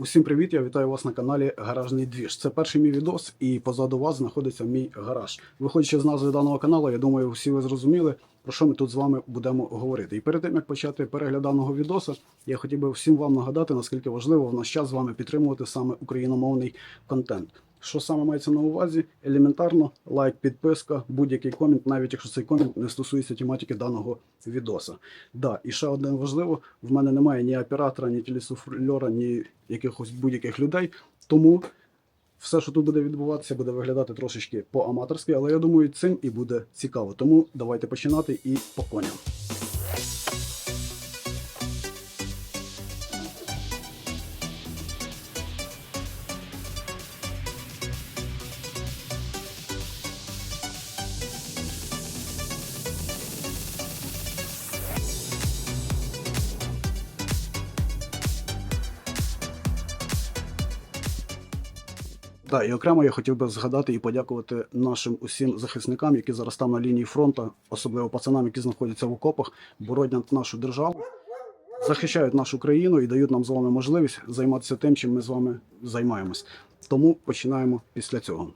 Усім привіт! Я вітаю вас на каналі Гаражний Двіж. Це перший мій відос, і позаду вас знаходиться мій гараж. Виходячи з назви даного каналу, я думаю, всі ви зрозуміли, про що ми тут з вами будемо говорити. І перед тим як почати перегляд даного відоса, я хотів би всім вам нагадати, наскільки важливо в наш час з вами підтримувати саме україномовний контент. Що саме мається на увазі? Елементарно, лайк, підписка, будь-який комент, навіть якщо цей комент не стосується тематики даного відоса. Да, і ще одне важливо: в мене немає ні оператора, ні телесуфльора, ні якихось будь-яких людей. Тому все, що тут буде відбуватися, буде виглядати трошечки по-аматорськи, але я думаю, цим і буде цікаво. Тому давайте починати і по коням. Так, і окремо я хотів би згадати і подякувати нашим усім захисникам, які зараз там на лінії фронту, особливо пацанам, які знаходяться в окопах, боронять нашу державу, захищають нашу країну і дають нам з вами можливість займатися тим, чим ми з вами займаємось. Тому починаємо після цього.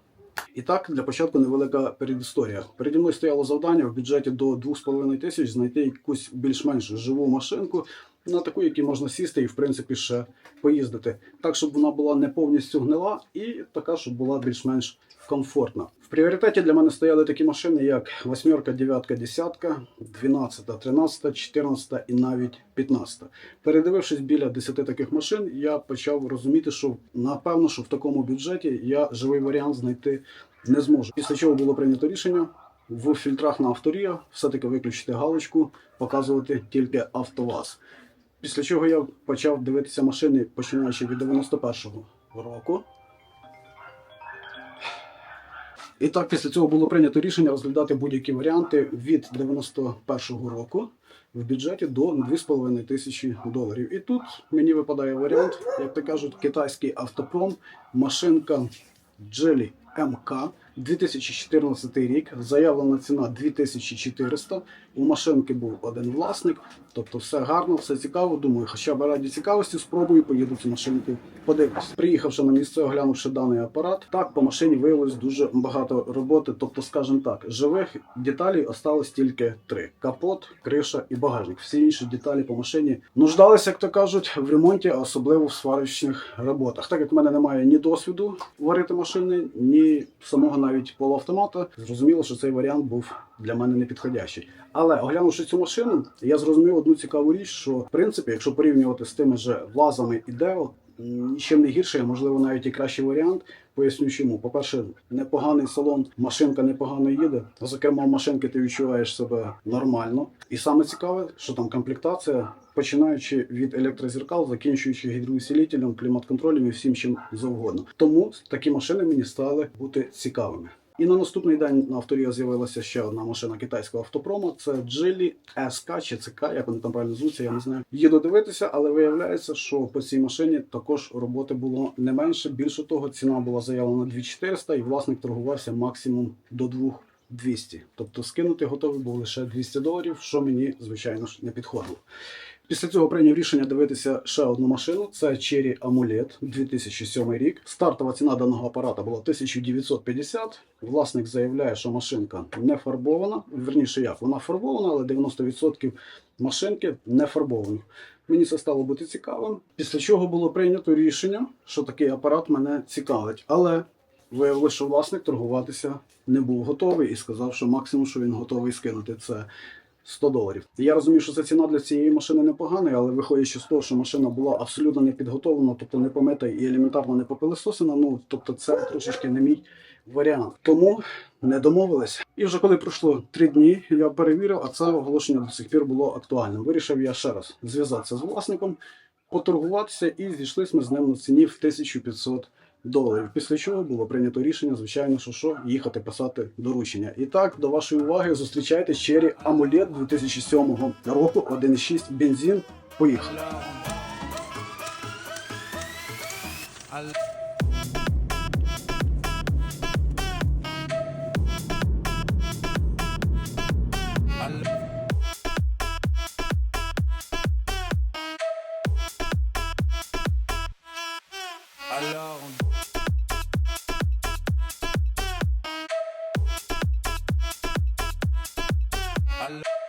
І так, для початку невелика передісторія. Переді мною стояло завдання в бюджеті до 2,5 тисяч знайти якусь більш-менш живу машинку, на таку, якій можна сісти і, в принципі, ще поїздити. Так, щоб вона була не повністю гнила, і така, щоб була більш-менш комфортна. В пріоритеті для мене стояли такі машини, як восьмерка, дев'ятка, десятка, 12, 13, 14 і навіть 15. Передивившись біля 10 таких машин, я почав розуміти, що напевно, що в такому бюджеті я живий варіант знайти не зможу. Після чого було прийнято рішення в фільтрах на авторія все-таки виключити галочку, показувати тільки АвтоВАЗ. Після чого я почав дивитися машини, починаючи від 91-го року. І так, після цього було прийнято рішення розглядати будь-які варіанти від 91-го року в бюджеті до 2,5 тисячі доларів. І тут мені випадає варіант, як то кажуть, китайський автопром, машинка Джелі МК 2014 рік. Заявлена ціна 2400. У машинки був один власник. Тобто все гарно, все цікаво. Думаю, хоча б раді цікавості спробую, поїду цю машинку подивлюсь. Приїхавши на місце, оглянувши даний апарат, так по машині виявилось дуже багато роботи. Тобто, скажімо так, живих деталей осталось тільки три: капот, криша і багажник. Всі інші деталі по машині нуждалися, як то кажуть, в ремонті, а особливо в сварочних роботах. Так як в мене немає ні досвіду варити машини, ні самого навіть полуавтомата, зрозуміло, що цей варіант був для мене не підходящий. Але оглянувши цю машину, я зрозумів одну цікаву річ, що в принципі, якщо порівнювати з тими же влазами і Део, нічим не гірше, можливо навіть і кращий варіант. Поясню чому. По-перше, непоганий салон, машинка непогано їде. Зокрема, в машинки ти відчуваєш себе нормально. І саме цікаве, що там комплектація, починаючи від електрозеркал, закінчуючи гідроусилителем, клімат-контролем і всім чим завгодно. Тому такі машини мені стали бути цікавими. І на наступний день на авторія з'явилася ще одна машина китайського автопрому. Це Geely SK чи ЦК, як вони там правильно звуться, я не знаю. Їду дивитися, але виявляється, що по цій машині також роботи було не менше. Більше того, ціна була заявлена 2400 і власник торгувався максимум до 2200. Тобто скинути готовий був лише 200 доларів, що мені, звичайно ж, не підходило. Після цього прийняв рішення дивитися ще одну машину. Це Cherry Amulet 2007 рік. Стартова ціна даного апарата була 1950. Власник заявляє, що машинка не фарбована. Верніше як, вона фарбована, але 90% машинки не фарбовані. Мені це стало бути цікавим. Після чого було прийнято рішення, що такий апарат мене цікавить. Але виявилося, що власник торгуватися не був готовий і сказав, що максимум, що він готовий скинути, це 100 доларів. Я розумію, що ця ціна для цієї машини непогана, але виходячи з того, що машина була абсолютно не підготовлена, тобто не помита і елементарно не попилисосена, ну тобто це трошечки не мій варіант. Тому не домовились. І вже коли пройшло три дні, я перевірив, а це оголошення до сих пір було актуальним. Вирішив я ще раз зв'язатися з власником, поторгуватися і зійшли ми з ним на ціні в 1500 доларів. Після чого було прийнято рішення, звичайно, що що їхати писати доручення. І так, до вашої уваги, зустрічайте Cherry Amulet 2007 року, 1.6 бензин. Поїхали. I love